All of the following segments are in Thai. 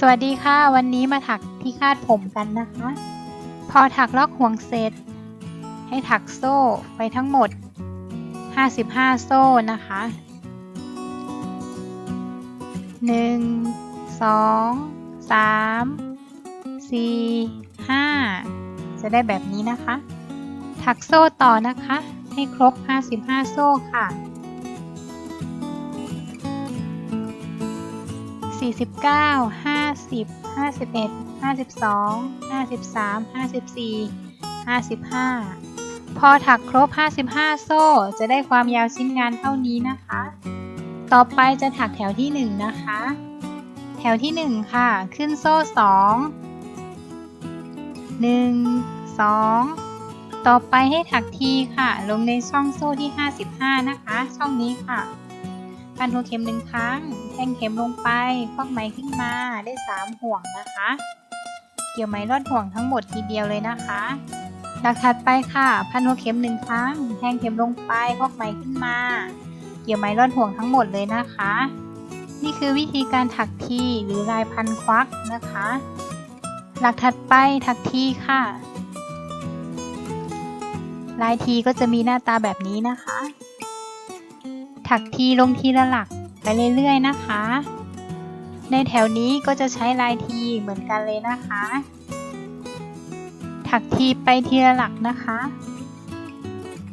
สวัสดีค่ะ วันนี้มาถักที่คาดผมกันนะคะ พอถักล็อกห่วงเสร็จ ให้ถักโซ่ไปทั้งหมด 55 โซ่นะคะ 1 2 3 4 5 จะได้แบบนี้นะคะ ถักโซ่ต่อนะคะ ให้ครบ 55 โซ่ค่ะ49 50 51 52 53 54 55 พอถักครบ 55 โซ่ จะได้ความยาวชิ้นงานเท่านี้นะคะ ต่อไปจะถักแถวที่ 1 นะคะ แถวที่ 1 ค่ะ ขึ้นโซ่ 2 1 2ต่อไปให้ถักทีค่ะ ลงในช่องโซ่ที่ 55 นะคะ ช่องนี้ค่ะ พันหัวเข็มหนึ่งครั้ง แทงเข็มลงไปควักไหมขึ้นมาได้ 3 ห่วงนะคะ เกี่ยวไหมรอดห่วงทั้งหมดทีเดียวเลยนะคะหลักถัดไปค่ะ พันหัวเข็มหนึ่งครั้ง แทงเข็มลงไปควักไหมขึ้นมา เกี่ยวไหมรอดห่วงทั้งหมดเลยนะคะ นี่คือวิธีการถักทีหรือลายพันควักนะคะ หลักถัดไปถักทีค่ะ ลายทีก็จะมีหน้าตาแบบนี้นะคะ ถักทีลงทีละหลักไปเรื่อยๆนะคะ ในแถวนี้ก็จะใช้ลายทีเหมือนกันเลยนะคะ ถักทีไปทีละหลักนะคะ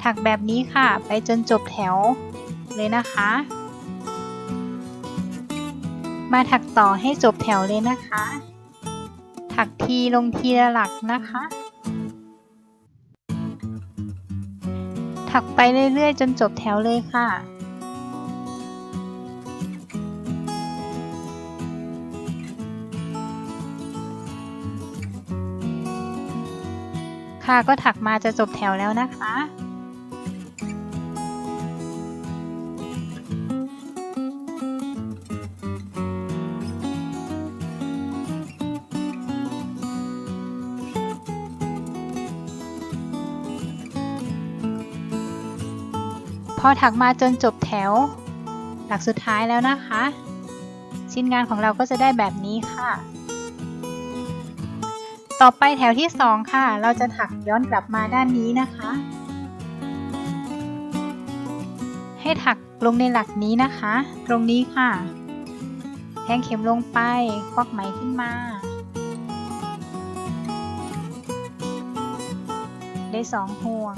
ถักแบบนี้ค่ะไปจนจบแถวเลยนะคะ มาถักต่อให้จบแถวเลยนะคะ ถักทีลงทีละหลักนะคะ ถักไปเรื่อยๆ จนจบแถวเลยค่ะ ค่ะก็ถักมาจะจบแถวแล้วนะคะพอถักมาจนจบแถว หลักสุดท้ายแล้วนะคะ ชิ้นงานของเราก็จะได้แบบนี้ค่ะ ต่อไปแถวที่ 2 ค่ะ เราจะถักย้อนกลับมาด้านนี้นะคะ ให้ถักลงในหลักนี้นะคะ ตรงนี้ค่ะ แทงเข็มลงไป ควักไหมขึ้นมา ได้ 2 ห่วง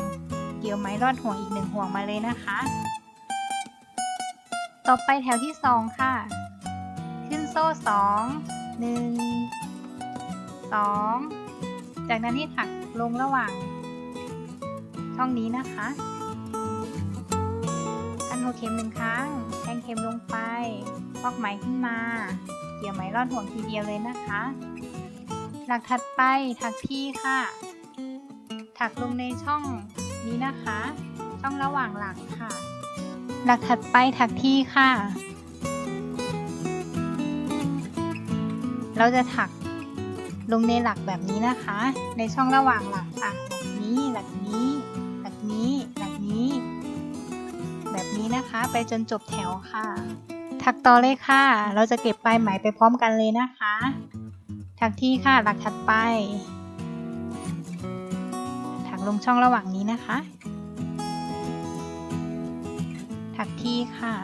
เกี่ยวไหมรอดห่วงอีก 1 ห่วงมาเลยนะคะ ต่อไปแถวที่ 2 ค่ะ ขึ้นโซ่ 2 1 2 จากนั้นให้ถักลงระหว่างช่องนี้นะคะพันหัวเข็มหนึ่งครั้ง แทงเข็มลงไปควักไหมขึ้นมา เกี่ยวไหมรอดห่วงทีเดียวเลยนะคะ หลักถัดไปถักที่ค่ะ ถักลงในช่องนี้นะคะ ช่องระหว่างหลักค่ะ หลักถัดไปถักที่ค่ะ เราจะถัก ลงในหลักแบบนี้นะคะ ในช่องระหว่างหลักค่ะหลักนี้หลักนี้หลักนี้หลักนี้ แบบนี้นะคะ ไปจนจบแถวค่ะ ถักต่อเลยค่ะ เราจะเก็บปลายไหมไปพร้อมกันเลยนะคะ ถักที่ค่ะหลักถัดไป ถักลงช่องระหว่างนี้นะคะ ถักที่ค่ะ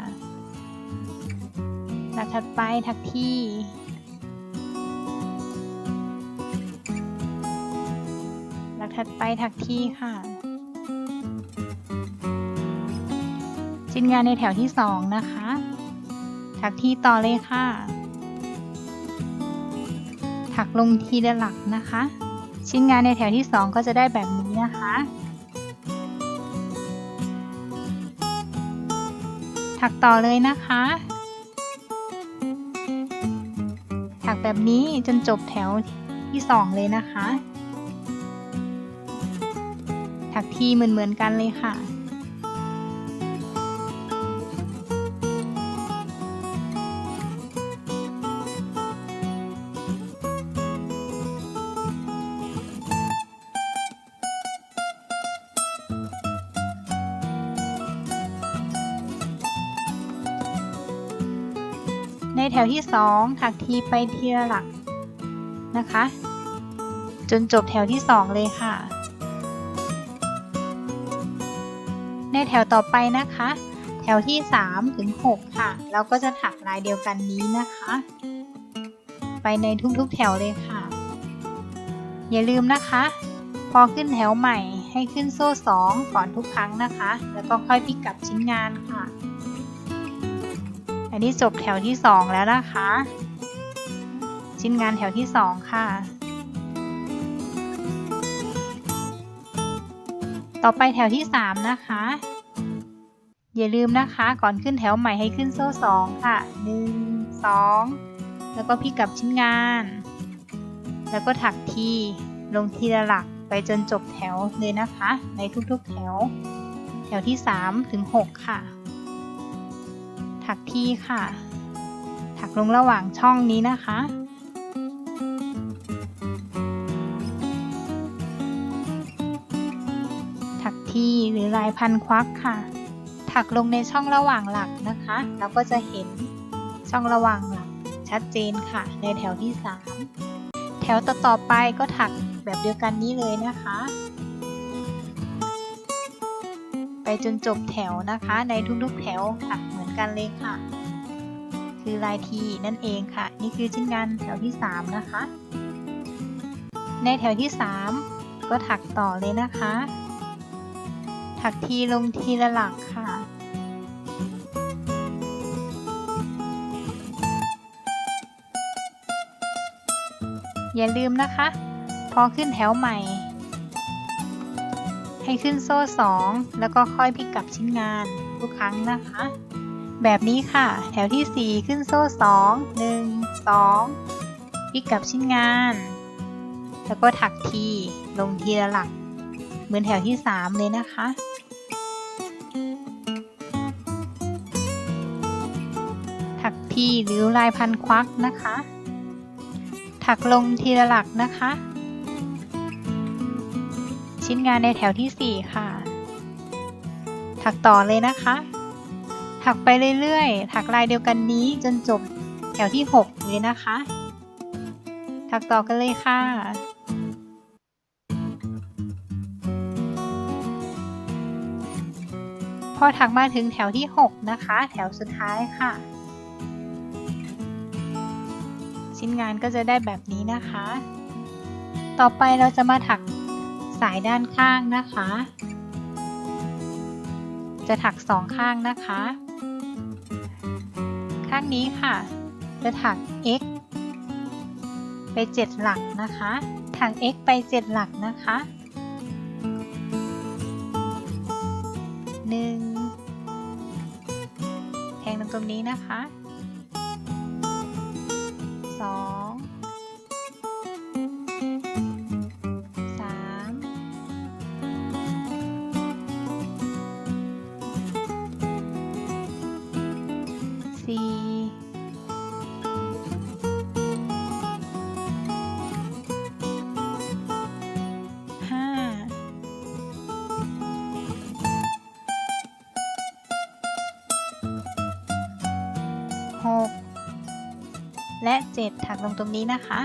หลักถัดไปถักที่ ถัดไปถักทีค่ะ ชิ้นงานในแถวที่สองนะคะ ถักทีต่อเลยค่ะ ถักลงทีละหลักนะคะ ชิ้นงานในแถวที่สองก็จะได้แบบนี้นะคะ ถักต่อเลยนะคะ ถักแบบนี้จนจบแถวที่สองเลยนะคะักที่เหมือนๆกันเลยค่ะ ในแถวที่ 2 ถักทีไปทีละหลักนะคะ จนจบแถวที่ 2 เลยค่ะ แถวต่อไปนะคะ แถวที่3ถึง6ค่ะ เราก็จะถักลายเดียวกันนี้นะคะ ไปในทุกๆแถวเลยค่ะ อย่าลืมนะคะ พอขึ้นแถวใหม่ให้ขึ้นโซ่ 2 ก่อนทุกครั้งนะคะ แล้วก็ค่อยพลิกกลับชิ้นงานค่ะ อันนี้จบแถวที่ 2 แล้วนะคะ ชิ้นงานแถวที่ 2 ค่ะต่อไปแถวที่ 3 นะคะ อย่าลืมนะคะก่อนขึ้นแถวใหม่ให้ขึ้นโซ่2ค่ะ1 2แล้วก็พลิกกลับชิ้นงาน แล้วก็ถักทีลงทีละหลักไปจนจบแถวเลยนะคะ ในทุกๆแถว แถวที่3ถึง6ค่ะ ถักทีค่ะ ถักลงระหว่างช่องนี้นะคะ ถักทีหรือลายพันควักค่ะ ถักลงในช่องระหว่างหลักนะคะ เราก็จะเห็นช่องระหว่างหลักชัดเจนค่ะ ในแถวที่ 3 แถวต่อๆไปก็ถักแบบเดียวกันนี้เลยนะคะ ไปจนจบแถวนะคะ ในทุกๆแถวถักเหมือนกันเลยค่ะ คือลายทีนั่นเองค่ะ นี่คือชิ้นงานแถวที่ 3 นะคะ ในแถวที่ 3 ก็ถักต่อเลยนะคะ ถักทีลงทีละหลักค่ะ อย่าลืมนะคะ พอขึ้นแถวใหม่ ให้ขึ้นโซ่ 2 แล้วก็ค่อยพลิกกลับชิ้นงานทุกครั้งนะคะ แบบนี้ค่ะ แถวที่ 4 ขึ้นโซ่ 2 1 2พลิกกลับชิ้นงาน แล้วก็ถักทีลงทีละหลัก เหมือนแถวที่ 3 เลยนะคะถักทีหรือลายพันควักนะคะ ถักลงทีละหลักนะคะ ชิ้นงานในแถวที่ 4 ค่ะ ถักต่อเลยนะคะ ถักไปเรื่อยๆ ถักลายเดียวกันนี้จนจบแถวที่ 6 เลยนะคะ ถักต่อกันเลยค่ะพอถักมาถึงแถวที่ 6 นะคะ แถวสุดท้ายค่ะ ชิ้นงานก็จะได้แบบนี้นะคะ ต่อไปเราจะมาถักสายด้านข้างนะคะ จะถักสองข้างนะคะ ข้างนี้ค่ะ จะถัก x ไป 7 หลักนะคะ ถัก x ไป 7 หลักนะคะหนึ่งแทงลงตรงนี้นะคะ และ 7 ถักลงตรงนี้นะคะ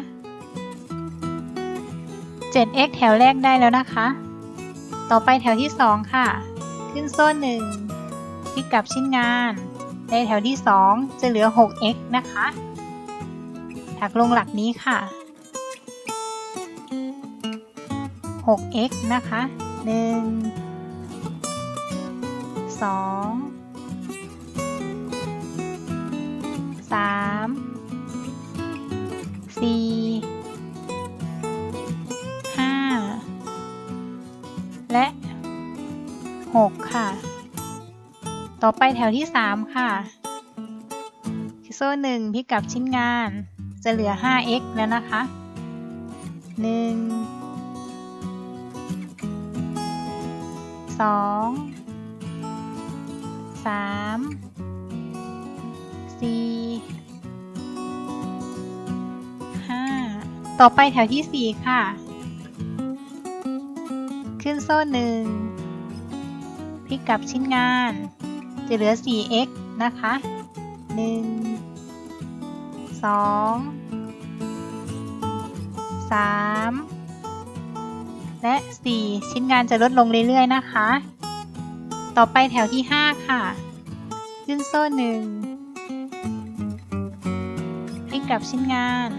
7x แถวแรกได้แล้วนะคะ ต่อไปแถวที่ 2 ค่ะ ขึ้นโซ่1พลิกกลับชิ้นงาน ในแถวที่ 2 จะเหลือ 6x นะคะ ถักลงหลักนี้ค่ะ 6x นะคะ 1 2 3 สี่ห้าและหกค่ะ ต่อไปแถวที่สามค่ะโซ่หนึ่งพิกับชิ้นงานจะเหลือ 5x แล้วนะคะ 1 2 3 4 ต่อไปแถวที่ 4 ค่ะ ขึ้นโซ่หนึ่งพลิกกลับชิ้นงาน จะเหลือ 4x นะคะ1สองสามและสี่ชิ้นงานจะลดลงเรื่อย ๆ นะคะ ต่อไปแถวที่ห้าค่ะ ขึ้นโซ่หนึ่งพลิกกลับชิ้นงาน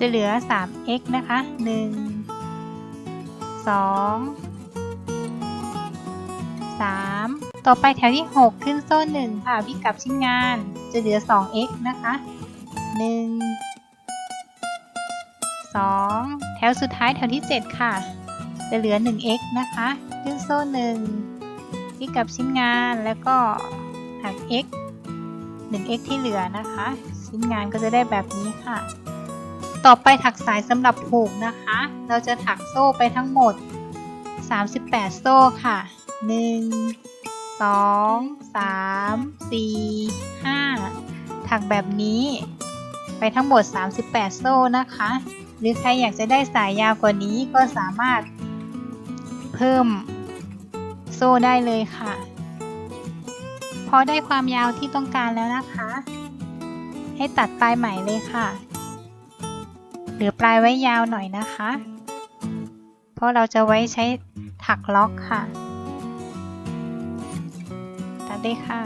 จะเหลือ 3x นะคะ 1 2 3 ต่อไปแถวที่ 6 ขึ้นโซ่ 1 ค่ะพลิกกลับชิ้นงานจะเหลือ 2x นะคะ 1 2 แถวสุดท้ายแถวที่ 7 ค่ะ จะเหลือ 1x นะคะ ขึ้นโซ่1พลิกกลับชิ้นงานแล้วก็หัก x 1x ที่เหลือนะคะ ชิ้นงานก็จะได้แบบนี้ค่ะ ต่อไปถักสายสำหรับผูกนะคะ เราจะถักโซ่ไปทั้งหมด 38 โซ่ค่ะ 1 2 3 4 5 ถักแบบนี้ไปทั้งหมด 38 โซ่นะคะ หรือใครอยากจะได้สายยาวกว่านี้ก็สามารถเพิ่มโซ่ได้เลยค่ะ พอได้ความยาวที่ต้องการแล้วนะคะ ให้ตัดปลายไหมเลยค่ะ หรือปลายไว้ยาวหน่อยนะคะ เพราะเราจะไว้ใช้ถักล็อกค่ะ ตัดได้ค่ะ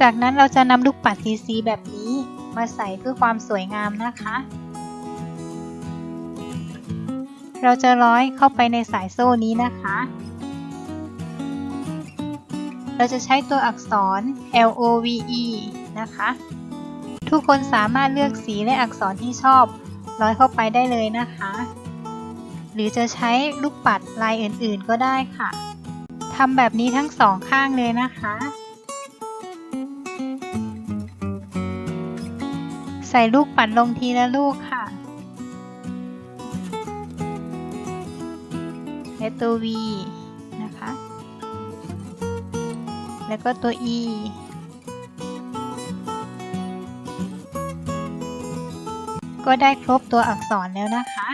จากนั้นเราจะนำลูกปัดซีซีแบบนี้มาใส่เพื่อความสวยงามนะคะ เราจะร้อยเข้าไปในสายโซ่นี้นะคะ เราจะใช้ตัวอักษร L O V E นะคะ ทุกคนสามารถเลือกสีและอักษรที่ชอบร้อยเข้าไปได้เลยนะคะ หรือจะใช้ลูกปัดลายอื่นๆก็ได้ค่ะทำแบบนี้ทั้งสองข้างเลยนะคะใส่ลูกปัดลงทีละลูกค่ะและตัว V แล้วก็ตัว E ก็ได้ครบตัวอักษรแล้วนะคะ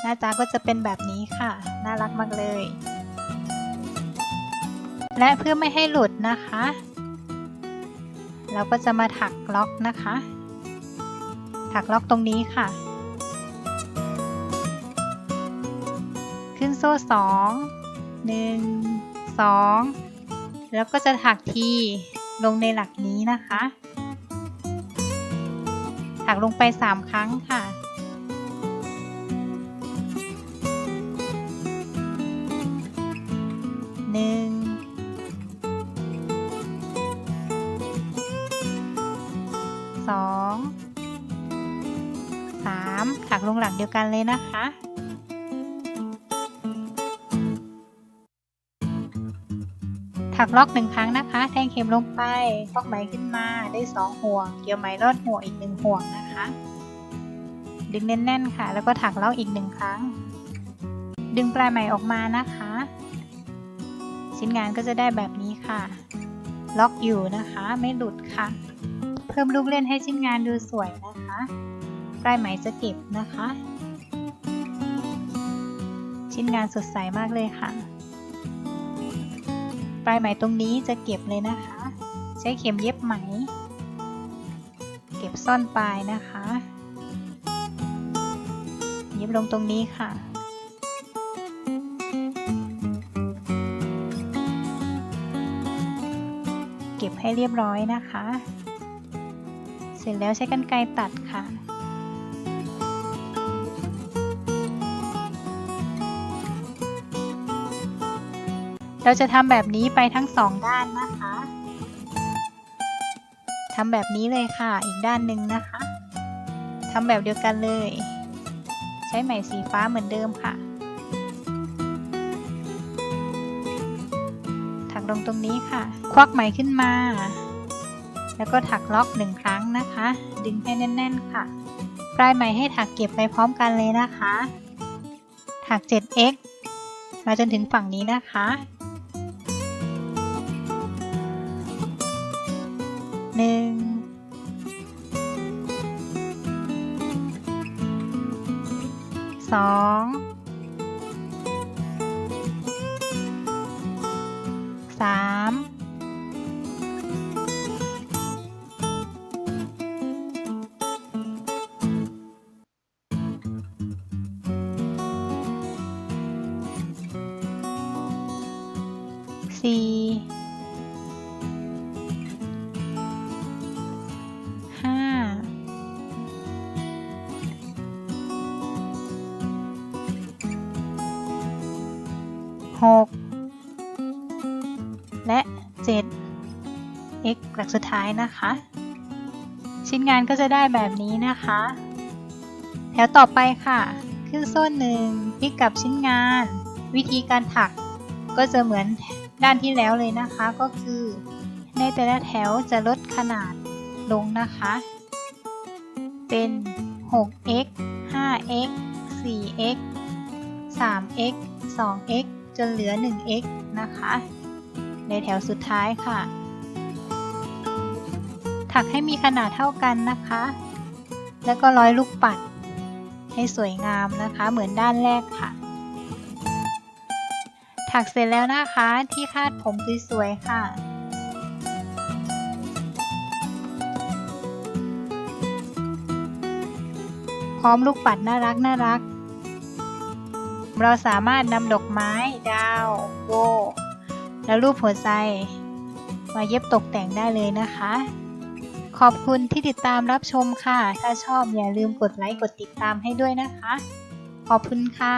หน้าตาก็จะเป็นแบบนี้ค่ะ น่ารักมากเลย และเพื่อไม่ให้หลุดนะคะ เราก็จะมาถักล็อกนะคะ ถักล็อกตรงนี้ค่ะ ขึ้นโซ่สองหนึ่งสอง แล้วก็จะถักทีลงในหลักนี้นะคะ ถักลงไป 3 ครั้งค่ะ หนึ่ง สอง สาม ถักลงหลักเดียวกันเลยนะคะ ถักล็อกหนึ่งครั้งนะคะ แทงเข็มลงไปฟอกไหมขึ้นมาได้สองห่วง เกี่ยวไหมรอดห่วงอีกหนึ่งห่วงนะคะ ดึงแน่นๆค่ะ แล้วก็ถักล็อกอีกหนึ่งครั้ง ดึงปลายไหมออกมานะคะ ชิ้นงานก็จะได้แบบนี้ค่ะ ล็อกอยู่นะคะ ไม่หลุดค่ะ เพิ่มลูกเล่นให้ชิ้นงานดูสวยนะคะ ปลายไหมจะเก็บนะคะ ชิ้นงานสดใสมากเลยค่ะ ปลายไหมตรงนี้จะเก็บเลยนะคะ ใช้เข็มเย็บไหม เก็บซ่อนปลายนะคะ เย็บลงตรงนี้ค่ะเก็บให้เรียบร้อยนะคะ เสร็จแล้วใช้กรรไกรตัดค่ะ เราจะทำแบบนี้ไปทั้งสองด้านนะคะทำแบบนี้เลยค่ะ อีกด้านหนึ่งนะคะทำแบบเดียวกันเลย ใช้ไหมสีฟ้าเหมือนเดิมค่ะ ถักลงตรงนี้ค่ะ ควักไหมขึ้นมา แล้วก็ถักล็อกหนึ่งครั้งนะคะ ดึงให้แน่น ๆ ค่ะ ปลายไหมให้ถักเก็บไปพร้อมกันเลยนะคะ ถัก 7x มาจนถึงฝั่งนี้นะคะ หนึ่งสองสามสี่ 6 และ 7 x หลักสุดท้ายนะคะ ชิ้นงานก็จะได้แบบนี้นะคะ แถวต่อไปค่ะ ขึ้นโซ่หนึ่งพลิกกับชิ้นงาน วิธีการถักก็จะเหมือนด้านที่แล้วเลยนะคะก็คือ ในแต่ละแถวจะลดขนาดลงนะคะ เป็น 6x 5x 4x 3x 2x จนเหลือ 1x นะคะ ในแถวสุดท้ายค่ะ ถักให้มีขนาดเท่ากันนะคะ แล้วก็ร้อยลูกปัด ให้สวยงามนะคะ เหมือนด้านแรกค่ะ ถักเสร็จแล้วนะคะที่คาดผมสวยๆค่ะพร้อมลูกปัดน่ารักน่ารัก เราสามารถนำดอกไม้ ดาวโบและรูปหัวใจ มาเย็บตกแต่งได้เลยนะคะ ขอบคุณที่ติดตามรับชมค่ะ ถ้าชอบอย่าลืมกดไลค์กดติดตามให้ด้วยนะคะ ขอบคุณค่ะ